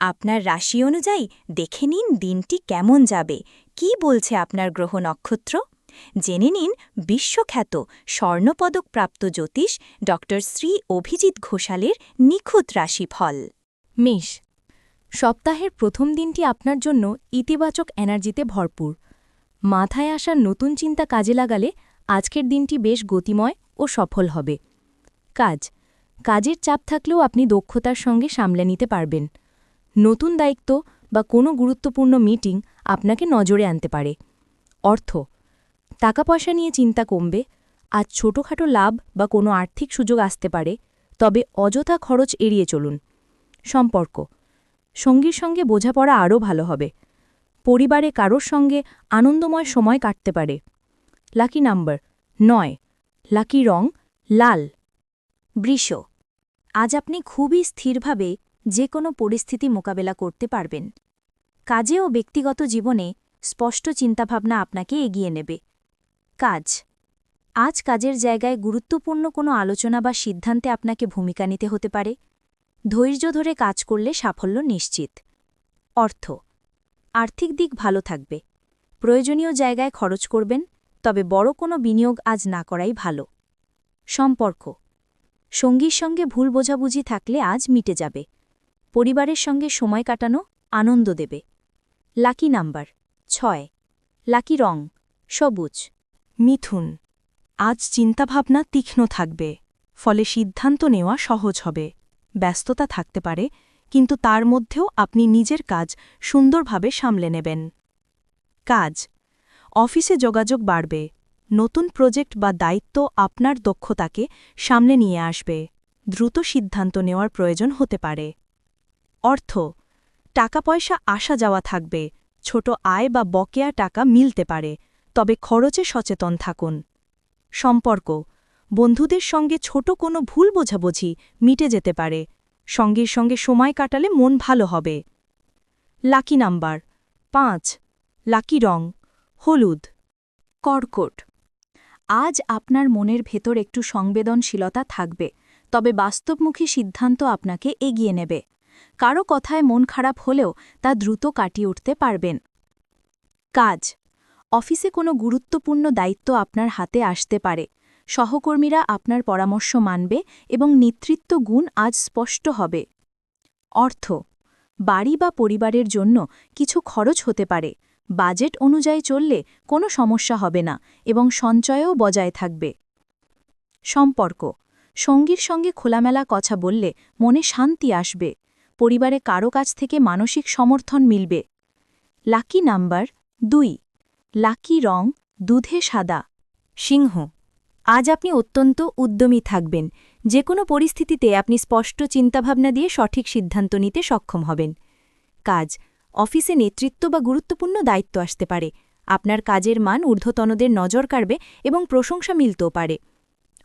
আপনার রাশি অনুযায়ী দেখে নিন দিনটি কেমন যাবে। কি বলছে আপনার গ্রহ নক্ষত্র? জেনে নিন বিশ্বখ্যাত স্বর্ণপদকপ্রাপ্ত জ্যোতিষ ড শ্রী অভিজিৎ ঘোষালের নিখুঁত রাশিফল। মেষ, সপ্তাহের প্রথম দিনটি আপনার জন্য ইতিবাচক এনার্জিতে ভরপুর। মাথায় আসা নতুন চিন্তা কাজে লাগালে আজকের দিনটি বেশ গতিময় ও সফল হবে। কাজ, কাজের চাপ থাকলেও আপনি দক্ষতার সঙ্গে সামলে নিতে পারবেন। নতুন দায়িত্ব বা কোনো গুরুত্বপূর্ণ মিটিং আপনাকে নজরে আনতে পারে। অর্থ টাকা পয়সা নিয়ে চিন্তা কমবে, আজ ছোটখাটো লাভ বা কোনো আর্থিক সুযোগ আসতে পারে, তবে অযথা খরচ এড়িয়ে চলুন। সম্পর্ক, সঙ্গীর সঙ্গে বোঝাপড়া আরও ভালো হবে। পরিবারে কারোর সঙ্গে আনন্দময় সময় কাটতে পারে। লাকি নাম্বার, নয়, লাকি রং, লাল। বৃষ, আজ আপনি খুবই স্থিরভাবে যে কোনো পরিস্থিতি মোকাবেলা করতে পারবেন। কাজে ও ব্যক্তিগত জীবনে স্পষ্ট চিন্তাভাবনা আপনাকে এগিয়ে নেবে। কাজ। আজ কাজের জায়গায় গুরুত্বপূর্ণ কোনো আলোচনা বা সিদ্ধান্তে আপনাকে ভূমিকা নিতে হতে পারে। ধৈর্য ধরে কাজ করলে সাফল্য নিশ্চিত। অর্থ। আর্থিক দিক ভালো থাকবে। প্রয়োজনীয় জায়গায় খরচ করবেন, তবে বড় কোনো বিনিয়োগ আজ না করাই ভালো। সম্পর্ক। সঙ্গীর সঙ্গে ভুল বোঝাবুঝি থাকলে আজ মিটে যাবে। পরিবারের সঙ্গে সময় কাটানো আনন্দ দেবে। লাকি নাম্বার ছয়। লাকি রং সবুজ, মিথুন। আজ চিন্তাভাবনা তীক্ষ্ণ থাকবে, ফলে সিদ্ধান্ত নেওয়া সহজ হবে। ব্যস্ততা থাকতে পারে, কিন্তু তার মধ্যেও আপনি নিজের কাজ সুন্দরভাবে সামলে নেবেন। কাজ, অফিসে যোগাযোগ বাড়বে, নতুন প্রজেক্ট বা দায়িত্ব আপনার দক্ষতাকে সামনে নিয়ে আসবে। দ্রুত সিদ্ধান্ত নেওয়ার প্রয়োজন হতে পারে। অর্থ টাকা পয়সা আসা যাওয়া থাকবে, ছোট আয় বা বকেয়া টাকা মিলতে পারে, তবে খরচে সচেতন থাকুন। সম্পর্ক, বন্ধুদের সঙ্গে ছোট কোনো ভুল বোঝাবুঝি মিটে যেতে পারে, সঙ্গীর সঙ্গে সময় কাটালে মন ভালো হবে। লাকি নাম্বার, পাঁচ, লাকি রং, হলুদ। কর্কট, আজ আপনার মনের ভেতর একটু সংবেদনশীলতা থাকবে, তবে বাস্তবমুখী সিদ্ধান্ত আপনাকে এগিয়ে নেবে। কারও কথায় মন খারাপ হলেও তা দ্রুত কাটিয়ে উঠতে পারবেন। কাজ। অফিসে কোনো গুরুত্বপূর্ণ দায়িত্ব আপনার হাতে আসতে পারে। সহকর্মীরা আপনার পরামর্শ মানবে এবং নেতৃত্ব গুণ আজ স্পষ্ট হবে। অর্থ। বাড়ি বা পরিবারের জন্য কিছু খরচ হতে পারে। বাজেট অনুযায়ী চললে কোনো সমস্যা হবে না এবং সঞ্চয়ও বজায় থাকবে। সম্পর্ক। সঙ্গীর সঙ্গে খোলামেলা কথা বললে মনে শান্তি আসবে। পরিবারে কারও কাছ থেকে মানসিক সমর্থন মিলবে। লাকি নাম্বার দুই। লাকি রং দুধে সাদা। সিংহ। আজ আপনি অত্যন্ত উদ্যমী থাকবেন। যে কোনো পরিস্থিতিতে আপনি স্পষ্ট চিন্তাভাবনা দিয়ে সঠিক সিদ্ধান্ত নিতে সক্ষম হবেন। কাজ। অফিসে নেতৃত্ব বা গুরুত্বপূর্ণ দায়িত্ব আসতে পারে। আপনার কাজের মান ঊর্ধ্বতনদের নজর কাড়বে এবং প্রশংসা মিলতেও পারে।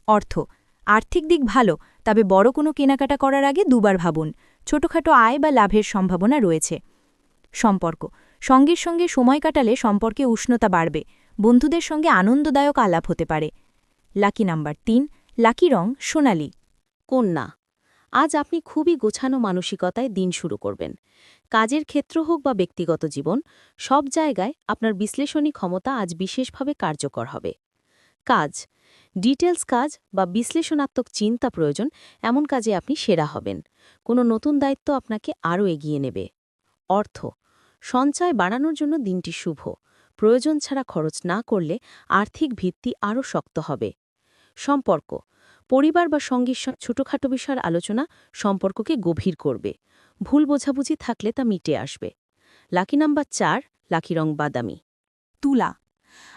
অর্থ। আর্থিক দিক ভালো, তবে বড় কোনো কেনাকাটা করার আগে দুবার ভাবুন, ছোটখাটো আয় বা লাভের সম্ভাবনা রয়েছে। সম্পর্ক, সঙ্গীর সঙ্গে সময় কাটালে সম্পর্কে উষ্ণতা বাড়বে, বন্ধুদের সঙ্গে আনন্দদায়ক আলাপ হতে পারে। লাকি নাম্বার তিন, লাকি রং, সোনালি। কন্যা, আজ আপনি খুবই গোছানো মানসিকতায় দিন শুরু করবেন। কাজের ক্ষেত্র হোক বা ব্যক্তিগত জীবন, সব জায়গায় আপনার বিশ্লেষণী ক্ষমতা আজ বিশেষভাবে কার্যকর হবে। কাজ। ডিটেলস কাজ বা বিশ্লেষণাত্মক চিন্তা প্রয়োজন, এমন কাজে আপনি সেরা হবেন। কোনো নতুন দায়িত্ব আপনাকে আরও এগিয়ে নেবে। অর্থ, সঞ্চয় বাড়ানোর জন্য দিনটি শুভ। প্রয়োজন ছাড়া খরচ না করলে আর্থিক ভিত্তি আরও শক্ত হবে। সম্পর্ক, পরিবার বা সঙ্গীর ছোটখাটো বিষয়ের আলোচনা সম্পর্ককে গভীর করবে। ভুল বোঝাবুঝি থাকলে তা মিটে আসবে। লাকি নাম্বার চার, লাকি রং বাদামি। তুলা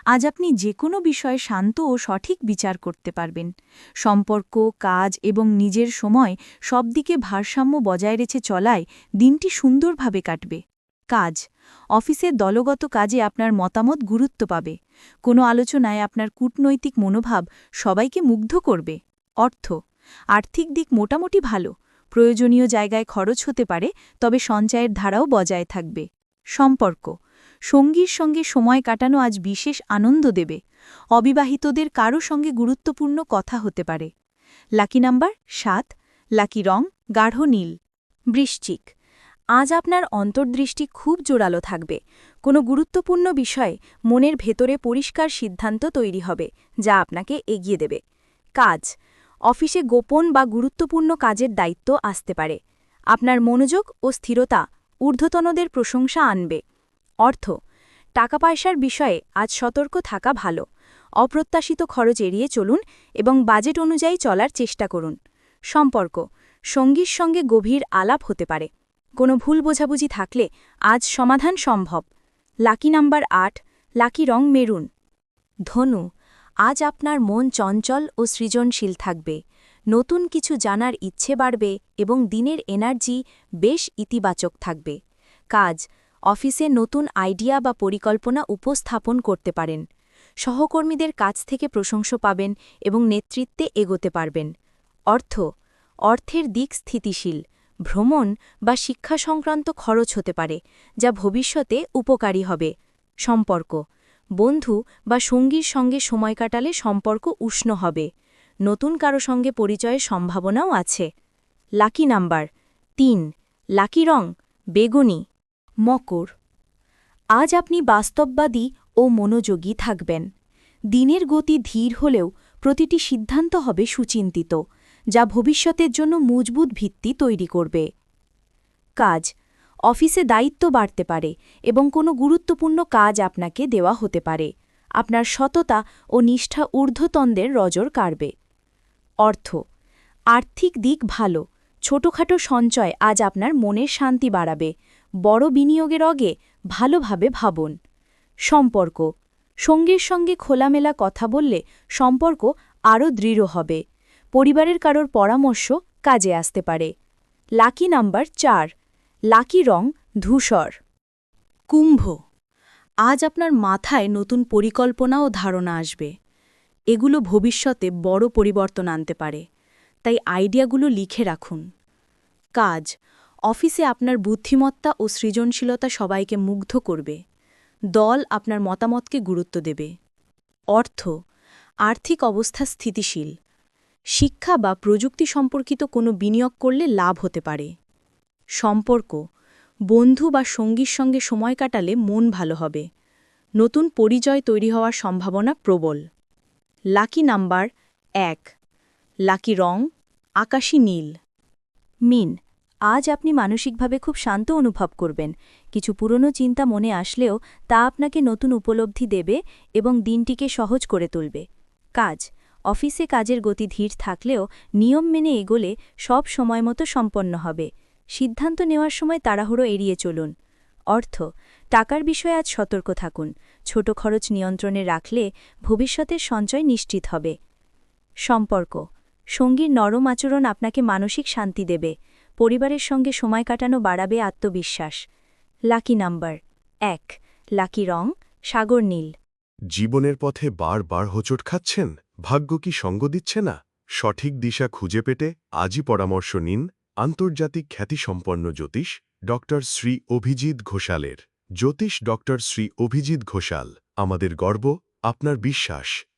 আজ আপনি যে কোনো বিষয়ে শান্ত ও সঠিক বিচার করতে পারবেন। সম্পর্ক, কাজ এবং নিজের সময় সব দিকে ভারসাম্য বজায় রেখে চলায় দিনটি সুন্দরভাবে কাটবে। কাজ। অফিসের দলগত কাজে আপনার মতামত গুরুত্ব পাবে। কোনো আলোচনায় আপনার কূটনৈতিক মনোভাব সবাইকে মুগ্ধ করবে। অর্থ। আর্থিক দিক মোটামুটি ভালো। প্রয়োজনীয় জায়গায় খরচ হতে পারে, তবে সঞ্চয়ের ধারাও বজায় থাকবে। সম্পর্ক। সঙ্গীর সঙ্গে সময় কাটানো আজ বিশেষ আনন্দ দেবে। অবিবাহিতদের কারও সঙ্গে গুরুত্বপূর্ণ কথা হতে পারে। লাকি নাম্বার সাত, লাকি রং, গাঢ় নীল। বৃশ্চিক। আজ আপনার অন্তর্দৃষ্টি খুব জোরালো থাকবে। কোনো গুরুত্বপূর্ণ বিষয়ে মনের ভেতরে পরিষ্কার সিদ্ধান্ত তৈরি হবে, যা আপনাকে এগিয়ে দেবে। কাজ। অফিসে গোপন বা গুরুত্বপূর্ণ কাজের দায়িত্ব আসতে পারে। আপনার মনোযোগ ও স্থিরতা ঊর্ধ্বতনদের প্রশংসা আনবে। অর্থ টাকা পয়সার বিষয়ে আজ সতর্ক থাকা ভালো। অপ্রত্যাশিত খরচ এড়িয়ে চলুন এবং বাজেট অনুযায়ী চলার চেষ্টা করুন। সম্পর্ক, সঙ্গীর সঙ্গে গভীর আলাপ হতে পারে। কোনো ভুল বোঝাবুঝি থাকলে আজ সমাধান সম্ভব। লাকি নাম্বার আট, লাকি রং মেরুন। ধনু, আজ আপনার মন চঞ্চল ও সৃজনশীল থাকবে। নতুন কিছু জানার ইচ্ছে বাড়বে এবং দিনের এনার্জি বেশ ইতিবাচক থাকবে। কাজ অফিসে নতুন আইডিয়া বা পরিকল্পনা উপস্থাপন করতে পারেন। সহকর্মীদের কাছ থেকে প্রশংসা পাবেন এবং নেতৃত্বে এগোতে পারবেন। অর্থ, অর্থের দিক স্থিতিশীল, ভ্রমণ বা শিক্ষা সংক্রান্ত খরচ হতে পারে, যা ভবিষ্যতে উপকারী হবে। সম্পর্ক, বন্ধু বা সঙ্গীর সঙ্গে সময় কাটালে সম্পর্ক উষ্ণ হবে। নতুন কারও সঙ্গে পরিচয়ের সম্ভাবনাও আছে। লাকি নাম্বার, তিন, লাকি রং, বেগুনি। মকর। আজ আপনি বাস্তববাদী ও মনোযোগী থাকবেন। দিনের গতি ধীর হলেও প্রতিটি সিদ্ধান্ত হবে সুচিন্তিত, যা ভবিষ্যতের জন্য মজবুত ভিত্তি তৈরি করবে। কাজ। অফিসে দায়িত্ব বাড়তে পারে এবং কোনো গুরুত্বপূর্ণ কাজ আপনাকে দেওয়া হতে পারে। আপনার সততা ও নিষ্ঠা ঊর্ধ্বতনদের রজর কাড়বে। অর্থ। আর্থিক দিক ভালো। ছোটখাটো সঞ্চয় আজ আপনার মনের শান্তি বাড়াবে। বড় বিনিয়োগের অগে ভালোভাবে ভাবুন। সম্পর্ক। সঙ্গীর সঙ্গে খোলামেলা কথা বললে সম্পর্ক আরও দৃঢ় হবে। পরিবারের কারোর পরামর্শ কাজে আসতে পারে। লাকি নাম্বার চার। লাকি রং ধূসর। কুম্ভ। আজ আপনার মাথায় নতুন পরিকল্পনা ও ধারণা আসবে। এগুলো ভবিষ্যতে বড় পরিবর্তন আনতে পারে। তাই আইডিয়াগুলো লিখে রাখুন। কাজ। অফিসে আপনার বুদ্ধিমত্তা ও সৃজনশীলতা সবাইকে মুগ্ধ করবে। দল আপনার মতামতকে গুরুত্ব দেবে। অর্থ, আর্থিক অবস্থা স্থিতিশীল। শিক্ষা বা প্রযুক্তি সম্পর্কিত কোনো বিনিয়োগ করলে লাভ হতে পারে। সম্পর্ক, বন্ধু বা সঙ্গীর সঙ্গে সময় কাটালে মন ভালো হবে। নতুন পরিচয় তৈরি হওয়ার সম্ভাবনা প্রবল। লাকি নাম্বার এক, লাকি রং, আকাশী নীল। মিন আজ আপনি মানসিকভাবে খুব শান্ত অনুভব করবেন। কিছু পুরনো চিন্তা মনে আসলেও তা আপনাকে নতুন উপলব্ধি দেবে এবং দিনটিকে সহজ করে তুলবে। কাজ। অফিসে কাজের গতি ধীর থাকলেও নিয়ম মেনে এগোলে সব সময় মতো সম্পন্ন হবে। সিদ্ধান্ত নেওয়ার সময় তাড়াহুড়ো এড়িয়ে চলুন। অর্থ। টাকার বিষয়ে আজ সতর্ক থাকুন। ছোট খরচ নিয়ন্ত্রণে রাখলে ভবিষ্যতের সঞ্চয় নিশ্চিত হবে। সম্পর্ক। সঙ্গীর নরম আচরণ আপনাকে মানসিক শান্তি দেবে। পরিবারের সঙ্গে সময় কাটানো বাড়াবে আত্মবিশ্বাস। লাকি নাম্বার এক, লাকি রং, সাগর নীল। জীবনের পথে বারবার হোঁচট খাচ্ছেন? ভাগ্য কি সঙ্গ দিচ্ছে না? সঠিক দিশা খুঁজে পেতে আজই পরামর্শ নিন আন্তর্জাতিক খ্যাতিসম্পন্ন জ্যোতিষ ড শ্রী অভিজিৎ ঘোষালের। জ্যোতিষ ড শ্রী অভিজিৎ ঘোষাল, আমাদের গর্ব, আপনার বিশ্বাস।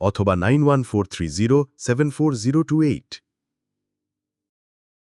অথবা নাইন